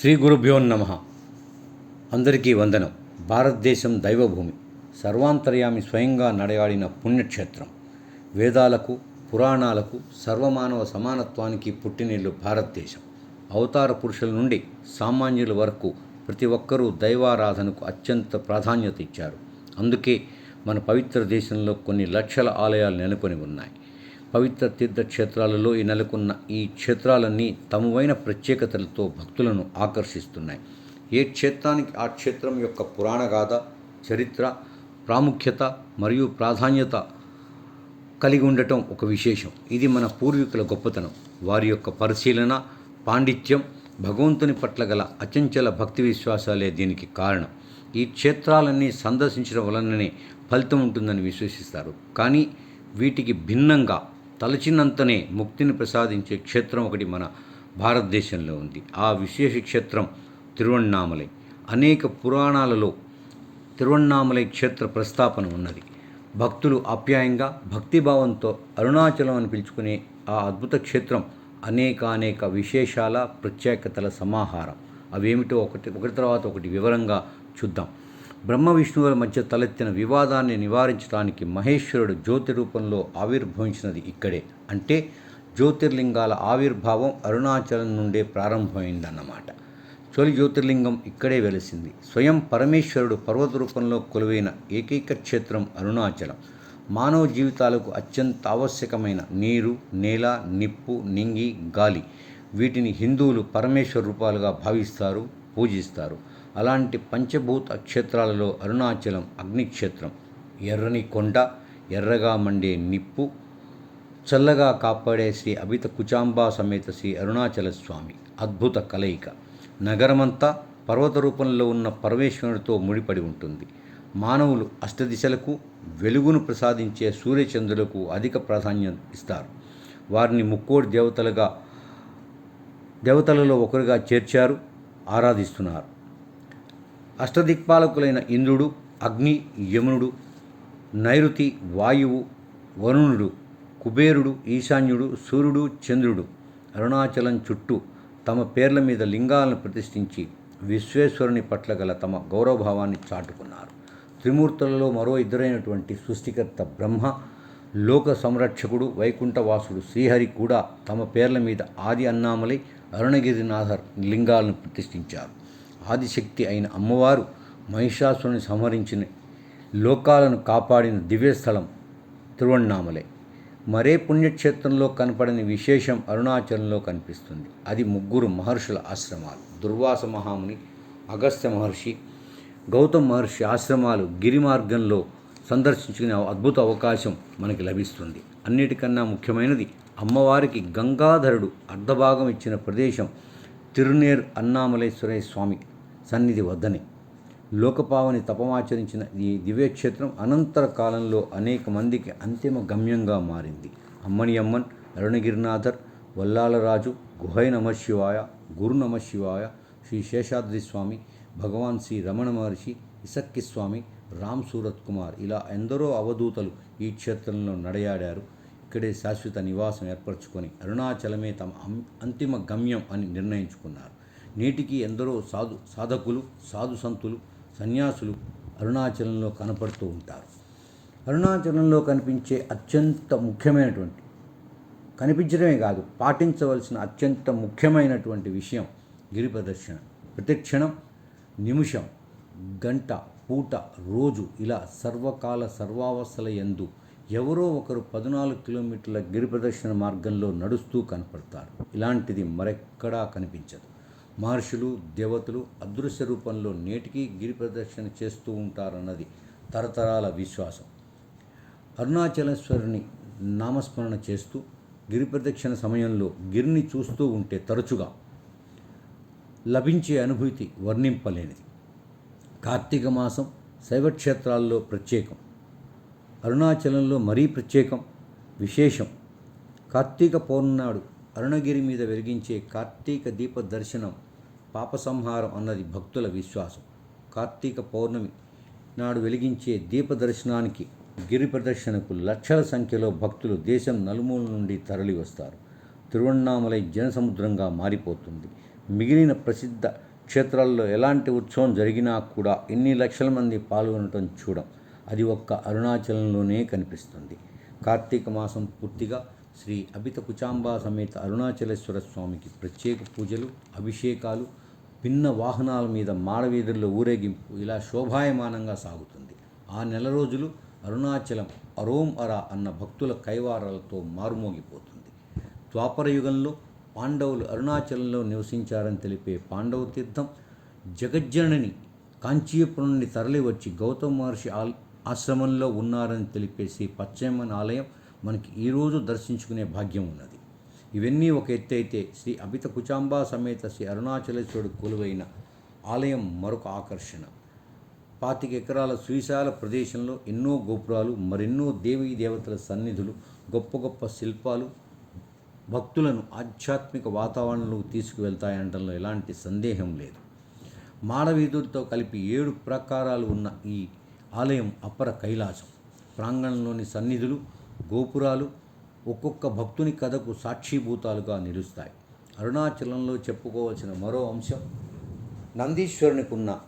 శ్రీ గురుభ్యో నమ. అందరికీ వందనం. భారతదేశం దైవభూమి. సర్వాంతర్యామి స్వయంగా నడయాడిన పుణ్యక్షేత్రం. వేదాలకు పురాణాలకు సర్వమానవ సమానత్వానికి పుట్టినిల్లు భారతదేశం. అవతార పురుషుల నుండి సామాన్యుల వరకు ప్రతి ఒక్కరూ దైవారాధనకు అత్యంత ప్రాధాన్యత ఇచ్చారు. అందుకే మన పవిత్ర దేశంలో కొన్ని లక్షల ఆలయాలు నెలకొని ఉన్నాయి. పవిత్ర తీర్థక్షేత్రాలలో ఈ నెలకొన్న ఈ క్షేత్రాలన్నీ తమవైన ప్రత్యేకతలతో భక్తులను ఆకర్షిస్తున్నాయి. ఏ క్షేత్రానికి ఆ క్షేత్రం యొక్క పురాణగాథ చరిత్ర ప్రాముఖ్యత మరియు ప్రాధాన్యత కలిగి ఉండటం ఒక విశేషం. ఇది మన పూర్వీకుల గొప్పతనం. వారి యొక్క పరిశీలన పాండిత్యం భగవంతుని పట్ల గల అచంచల భక్తి విశ్వాసాలే దీనికి కారణం. ఈ క్షేత్రాలన్నీ సందర్శించడం వలననే ఫలితం ఉంటుందని విశ్వసిస్తారు. కానీ వీటికి భిన్నంగా తలచినంతనే ముక్తిని ప్రసాదించే క్షేత్రం ఒకటి మన భారతదేశంలో ఉంది. ఆ విశేష క్షేత్రం తిరువణ్ణామలై. అనేక పురాణాలలో తిరువణ్ణామలై క్షేత్ర ప్రస్తాపన ఉన్నది. భక్తులు ఆప్యాయంగా భక్తిభావంతో అరుణాచలం అని పిలుచుకునే ఆ అద్భుత క్షేత్రం అనేకానేక విశేషాల ప్రత్యేకతల సమాహారం. అవేమిటో ఒకటి ఒకటి తర్వాత ఒకటి వివరంగా చూద్దాం. బ్రహ్మ విష్ణువుల మధ్య తలెత్తిన వివాదాన్ని నివారించడానికి మహేశ్వరుడు జ్యోతి రూపంలో ఆవిర్భవించినది ఇక్కడే. అంటే జ్యోతిర్లింగాల ఆవిర్భావం అరుణాచలం నుండే ప్రారంభమైందన్నమాట. తొలి జ్యోతిర్లింగం ఇక్కడే వెలిసింది. స్వయం పరమేశ్వరుడు పర్వత రూపంలో కొలువైన ఏకైక క్షేత్రం అరుణాచలం. మానవ జీవితాలకు అత్యంత ఆవశ్యకమైన నీరు నేల నిప్పు నింగి గాలి. వీటిని హిందువులు పరమేశ్వర రూపాలుగా భావిస్తారు పూజిస్తారు. అలాంటి పంచభూత క్షేత్రాలలో అరుణాచలం అగ్నిక్షేత్రం. ఎర్రని కొండ ఎర్రగా మండే నిప్పు చల్లగా కాపాడే శ్రీ అభిత కుచాంబా సమేత శ్రీ అరుణాచల స్వామి. అద్భుత కలయిక. నగరమంతా పర్వత రూపంలో ఉన్న పరమేశ్వరుడితో ముడిపడి ఉంటుంది. మానవులు అష్టదిశలకు వెలుగును ప్రసాదించే సూర్యచంద్రులకు అధిక ప్రాధాన్యం ఇస్తారు. వారిని ముక్కోడి దేవతలుగా దేవతలలో ఒకరుగా చేర్చారు ఆరాధిస్తున్నారు. అష్టదిక్పాలకులైన ఇంద్రుడు అగ్ని యమునుడు నైరుతి వాయువు వరుణుడు కుబేరుడు ఈశాన్యుడు సూర్యుడు చంద్రుడు అరుణాచలం చుట్టూ తమ పేర్ల మీద లింగాలను ప్రతిష్ఠించి విశ్వేశ్వరుని పట్ల గల తమ గౌరవభావాన్ని చాటుకున్నారు. త్రిమూర్తులలో మరో ఇద్దరైనటువంటి సృష్టికర్త బ్రహ్మ లోక సంరక్షకుడు వైకుంఠవాసుడు శ్రీహరి కూడా తమ పేర్ల మీద ఆది అన్నామలై అరుణగిరినాథర్ లింగాలను ప్రతిష్ఠించారు. ఆదిశక్తి అయిన అమ్మవారు మహిషాసురుని సంహరించిన లోకాలను కాపాడిన దివ్యస్థలం తిరువణ్ణామలే. మరే పుణ్యక్షేత్రంలో కనపడని విశేషం అరుణాచలంలో కనిపిస్తుంది. అది ముగ్గురు మహర్షుల ఆశ్రమాలు. దుర్వాస మహాముని అగస్త్య మహర్షి గౌతమ్ మహర్షి ఆశ్రమాలు గిరి మార్గంలో సందర్శించుకునే అద్భుత అవకాశం మనకి లభిస్తుంది. అన్నిటికన్నా ముఖ్యమైనది అమ్మవారికి గంగాధరుడు అర్ధభాగం ఇచ్చిన ప్రదేశం తిరునేర్ అన్నామలేశ్వరయ్య స్వామి సన్నిధి వద్దనే. లోకపావని తపమాచరించిన ఈ దివ్యక్షేత్రం అనంతర కాలంలో అనేక మందికి అంతిమ గమ్యంగా మారింది. అమ్మని అమ్మన్ అరుణగిరినాథర్ వల్లాలరాజు గుహై నమశివాయ గురు నమశివాయ శ్రీ శేషాద్రి స్వామి భగవాన్ శ్రీ రమణ మహర్షి ఇసక్కి స్వామి రామ్ సూరత్ కుమార్ ఇలా ఎందరో అవధూతలు ఈ క్షేత్రంలో నడయాడారు. ఇక్కడే శాశ్వత నివాసం ఏర్పరచుకొని అరుణాచలమే తమ అం- అంతిమ గమ్యం అని నిర్ణయించుకున్నారు. నేటికి ఎందరో సాధు సాధకులు సాధు సంతులు సన్యాసులు అరుణాచలంలో కనపడుతూ ఉంటారు. అరుణాచలంలో కనిపించే అత్యంత ముఖ్యమైనటువంటి కనిపించడమే కాదు పాటించవలసిన అత్యంత ముఖ్యమైనటువంటి విషయం గిరి ప్రదర్శన ప్రతిక్షణం నిమిషం గంట పూట రోజు ఇలా సర్వకాల సర్వావస్థల యందు ఎవరో ఒకరు పద్నాలుగు కిలోమీటర్ల గిరి ప్రదర్శన మార్గంలో నడుస్తూ కనపడతారు. ఇలాంటిది మరెక్కడా కనిపించదు. మహర్షులు దేవతలు అదృశ్య రూపంలో నేటికి గిరి ప్రదర్శన చేస్తూ ఉంటారన్నది తరతరాల విశ్వాసం. అరుణాచలేశ్వరుని నామస్మరణ చేస్తూ గిరి ప్రదక్షిణ సమయంలో గిరిని చూస్తూ ఉంటే తరచుగా లభించే అనుభూతి వర్ణింపలేనిది. కార్తీక మాసం శైవక్షేత్రాల్లో ప్రత్యేకం. అరుణాచలంలో మరీ ప్రత్యేకం విశేషం. కార్తీక పౌర్ణమి నాడు అరుణగిరి మీద వెలిగించే కార్తీక దీప దర్శనం పాప సంహారం అన్నది భక్తుల విశ్వాసం. కార్తీక పౌర్ణమి నాడు వెలిగించే దీప దర్శనానికి గిరి ప్రదర్శనకు లక్షల సంఖ్యలో భక్తులు దేశం నలుమూల నుండి తరలి వస్తారు తిరువణ్ణామలై జనసముద్రంగా మారిపోతుంది. మిగిలిన ప్రసిద్ధ క్షేత్రాల్లో ఎలాంటి ఉత్సవం జరిగినా కూడా ఎన్ని లక్షల మంది పాల్గొనటం చూడం అది ఒక్క అరుణాచలంలోనే కనిపిస్తుంది. కార్తీక మాసం పూర్తిగా శ్రీ అభిత కుచాంబా సమేత అరుణాచలేశ్వర స్వామికి ప్రత్యేక పూజలు అభిషేకాలు భిన్న వాహనాల మీద మాడవీధుల్లో ఊరేగింపు ఇలా శోభాయమానంగా సాగుతుంది. ఆ నెల రోజులు అరుణాచలం అరోం అరా అన్న భక్తుల కైవారాలతో మారుమోగిపోతుంది. ద్వాపర యుగంలో పాండవులు అరుణాచలంలో నివసించారని తెలిపే పాండవ తీర్థం జగజ్జనని కాంచీపురం నుండి తరలివచ్చి గౌతమ మహర్షి ఆశ్రమంలో ఉన్నారని తెలిపే శ్రీ పశ్చిమన్ ఆలయం మనకి ఈరోజు దర్శించుకునే భాగ్యం ఉన్నది. ఇవన్నీ ఒక ఎత్తు అయితే శ్రీ అభిత కుచాంబా సమేత శ్రీ అరుణాచలేశ్వరుడు కొలువైన ఆలయం మరొక ఆకర్షణ. పాతిక ఎకరాల సువిశాల ప్రదేశంలో ఎన్నో గోపురాలు మరెన్నో దేవీ దేవతల సన్నిధులు గొప్ప గొప్ప శిల్పాలు భక్తులను ఆధ్యాత్మిక వాతావరణంలోకి తీసుకువెళ్తాయనడంలో ఎలాంటి సందేహం లేదు. మాడవీధులతో కలిపి ఏడు ప్రాకారాలు ఉన్న ఈ ఆలయం అపర కైలాసం. ప్రాంగణంలోని సన్నిధులు గోపురాలు ఒక్కొక్క భక్తుని కథకు సాక్షిభూతాలుగా నిలుస్తాయి. అరుణాచలంలో చెప్పుకోవాల్సిన మరో అంశం నందీశ్వరునికి ఉన్న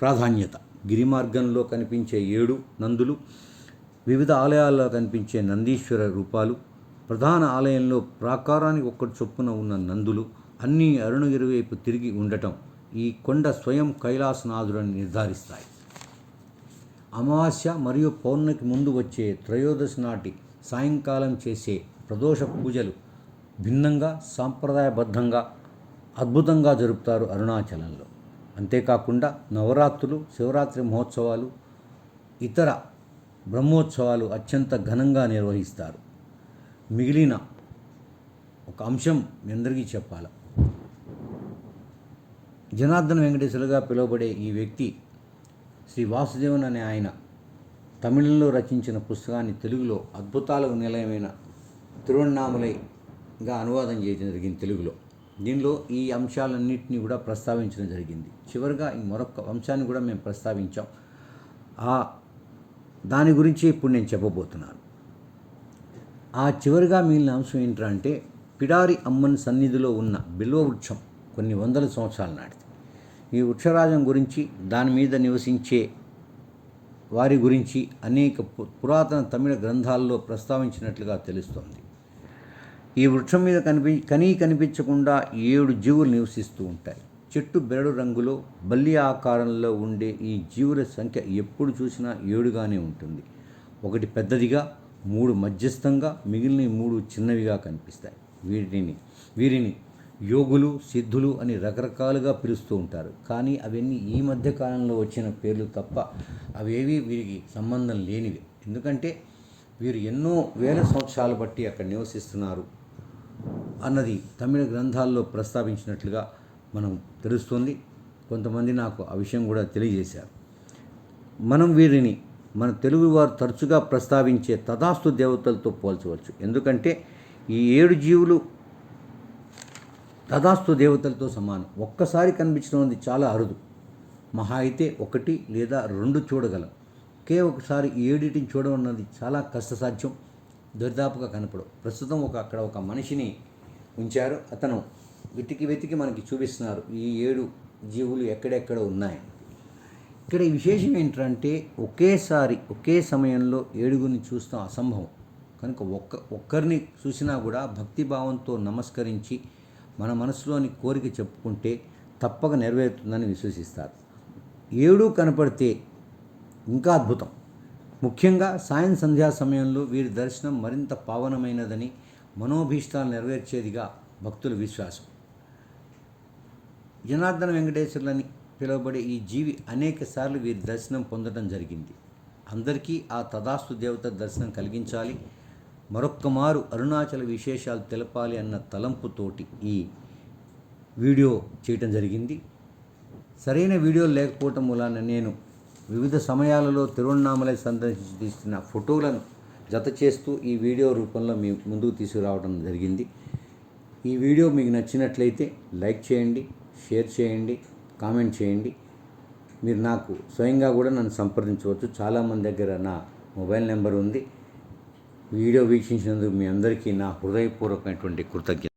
ప్రాధాన్యత. గిరిమార్గంలో కనిపించే ఏడు నందులు వివిధ ఆలయాల్లో కనిపించే నందీశ్వర రూపాలు ప్రధాన ఆలయంలో ప్రాకారానికి ఒక్కటి చొప్పున ఉన్న నందులు అన్నీ అరుణగిరి వైపు తిరిగి ఉండటం ఈ కొండ స్వయం కైలాసనాథుడని నిర్ధారిస్తాయి. అమావాస్య మరియు పౌర్ణమికి ముందు వచ్చే త్రయోదశి నాటి సాయంకాలం చేసే ప్రదోష పూజలు భిన్నంగా సాంప్రదాయబద్ధంగా అద్భుతంగా జరుపుతారు అరుణాచలంలో. అంతేకాకుండా నవరాత్రులు శివరాత్రి మహోత్సవాలు ఇతర బ్రహ్మోత్సవాలు అత్యంత ఘనంగా నిర్వహిస్తారు. మిగిలిన ఒక అంశం మీ అందరికీ చెప్పాలి. జనార్దన వెంకటేశ్వరుగా పిలువబడే ఈ వ్యక్తి శ్రీ వాసుదేవన్ అనే ఆయన తమిళంలో రచించిన పుస్తకాన్ని తెలుగులో అద్భుతాలకు నిలయమైన తిరువణామలైగా అనువాదం చేయడం జరిగింది తెలుగులో. దీనిలో ఈ అంశాలన్నింటినీ కూడా ప్రస్తావించడం జరిగింది. చివరిగా ఈ మరొక అంశాన్ని కూడా మేము ప్రస్తావించాం. ఆ దాని గురించి ఇప్పుడు నేను చెప్పబోతున్నాను. ఆ చివరిగా మిగిలిన అంశం ఏంటంటే పిడారి అమ్మన్ సన్నిధిలో ఉన్న బిల్వ వృక్షం కొన్ని వందల సంవత్సరాల నాటిది. ఈ వృక్షరాజం గురించి దాని మీద నివసించే వారి గురించి అనేక పు- పురాతన తమిళ గ్రంథాల్లో ప్రస్తావించినట్లుగా తెలుస్తోంది. ఈ వృక్షం మీద కనిపి కనీ కనిపించకుండా ఏడు జీవులు నివసిస్తూ ఉంటాయి. చెట్టు బెరడు రంగులో బల్లి ఆకారంలో ఉండే ఈ జీవుల సంఖ్య ఎప్పుడు చూసినా ఏడుగానే ఉంటుంది. ఒకటి పెద్దదిగా మూడు మధ్యస్థంగా మిగిలిన మూడు చిన్నవిగా కనిపిస్తాయి. వీటిని వీరిని యోగులు సిద్ధులు అని రకరకాలుగా పిలుస్తూ ఉంటారు. కానీ అవన్నీ ఈ మధ్య కాలంలో వచ్చిన పేర్లు తప్ప అవేవి వీరికి సంబంధం లేనివి. ఎందుకంటే వీరు ఎన్నో వేల సంవత్సరాలు బట్టి అక్కడ నివసిస్తున్నారు అన్నది తమిళ గ్రంథాల్లో ప్రస్తావించినట్లుగా మనం తెలుస్తుంది. కొంతమంది నాకు ఆ విషయం కూడా తెలియజేశారు. మనం వీరిని మన తెలుగువారు తరచుగా ప్రస్తావించే తదాస్తు దేవతలతో పోల్చవచ్చు. ఎందుకంటే ఈ ఏడు జీవులు తదాస్తు దేవతలతో సమానం. ఒక్కసారి కనిపించడం అనేది చాలా అరుదు. మహా అయితే ఒకటి లేదా రెండు చూడగలం. ఒకే ఒకసారి ఏడిటిని చూడడం అన్నది చాలా కష్టసాధ్యం. దరిదాపుగా కనపడవు. ప్రస్తుతం ఒక అక్కడ ఒక మనిషిని ఉంచారు. అతను వెతికి వెతికి మనకి చూపిస్తున్నారు. ఈ ఏడు జీవులు ఎక్కడెక్కడ ఉన్నాయి? ఇక్కడ ఈ విశేషం ఏంటంటే ఒకేసారి ఒకే సమయంలో ఏడుగురిని చూస్తాం అసంభవం. కనుక ఒక్క ఒక్కరిని చూసినా కూడా భక్తిభావంతో నమస్కరించి మన మనసులోని కోరిక చెప్పుకుంటే తప్పక నెరవేరుతుందని విశ్వసిస్తారు. ఏడు కనపడితే ఇంకా అద్భుతం. ముఖ్యంగా సాయం సంధ్యా సమయంలో వీరి దర్శనం మరింత పావనమైనదని మనోభీష్టాలు నెరవేర్చేదిగా భక్తుల విశ్వాసం. జనార్దన వెంకటేశ్వర్లని పిలువబడే ఈ జీవి అనేక సార్లు వీరి దర్శనం పొందడం జరిగింది. అందరికీ ఆ తదాస్తు దేవత దర్శనం కలిగించాలి. మరొక్కమారు అరుణాచల విశేషాలు తెలపాలి అన్న తలంపుతోటి ఈ వీడియో చేయటం జరిగింది. సరైన వీడియోలు లేకపోవటం వలన నేను వివిధ సమయాలలో తిరువణామలై సందర్శించి తీసిన ఫోటోలను జత చేస్తూ ఈ వీడియో రూపంలో మీ ముందుకు తీసుకురావడం జరిగింది. ఈ వీడియో మీకు నచ్చినట్లయితే లైక్ చేయండి షేర్ చేయండి కామెంట్ చేయండి. మీరు నాకు స్వయంగా కూడా నన్ను సంప్రదించవచ్చు. చాలామంది దగ్గర నా మొబైల్ నెంబర్ ఉంది. వీడియో వీక్షించినందుకు మీ అందరికీ నా హృదయపూర్వకమైనటువంటి కృతజ్ఞత